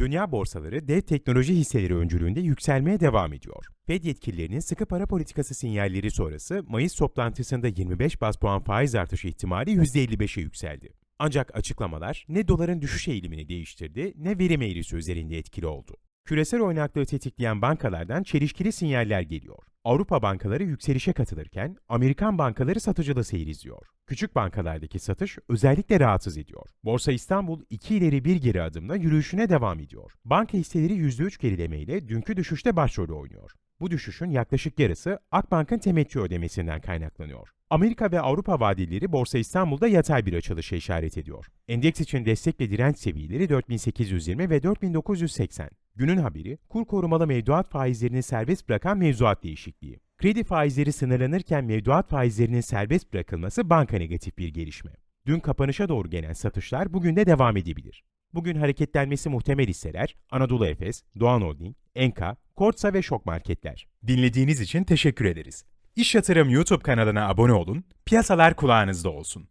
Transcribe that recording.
Dünya borsaları dev teknoloji hisseleri öncülüğünde yükselmeye devam ediyor. Fed yetkililerinin sıkı para politikası sinyalleri sonrası Mayıs toplantısında 25 bas puan faiz artışı ihtimali %55'e yükseldi. Ancak açıklamalar ne doların düşüş eğilimini değiştirdi ne verim eğrisi üzerinde etkili oldu. Küresel oynaklığı tetikleyen bankalardan çelişkili sinyaller geliyor. Avrupa bankaları yükselişe katılırken Amerikan bankaları satıcılı seyir izliyor. Küçük bankalardaki satış özellikle rahatsız ediyor. Borsa İstanbul 2 ileri 1 geri adımla yürüyüşüne devam ediyor. Banka hisseleri %3 gerilemeyle dünkü düşüşte başrolü oynuyor. Bu düşüşün yaklaşık yarısı Akbank'ın temettü ödemesinden kaynaklanıyor. Amerika ve Avrupa vadeleri Borsa İstanbul'da yatay bir açılışa işaret ediyor. Endeks için destek ve direnç seviyeleri 4820 ve 4980. Günün haberi, kur korumalı mevduat faizlerini serbest bırakan mevzuat değişikliği. Kredi faizleri sınırlanırken mevduat faizlerinin serbest bırakılması banka negatif bir gelişme. Dün kapanışa doğru gelen satışlar bugün de devam edebilir. Bugün hareketlenmesi muhtemel hisseler Anadolu Efes, Doğan Holding, Enka, Kortsa ve Şok Marketler. Dinlediğiniz için teşekkür ederiz. İş Yatırım YouTube kanalına abone olun, piyasalar kulağınızda olsun.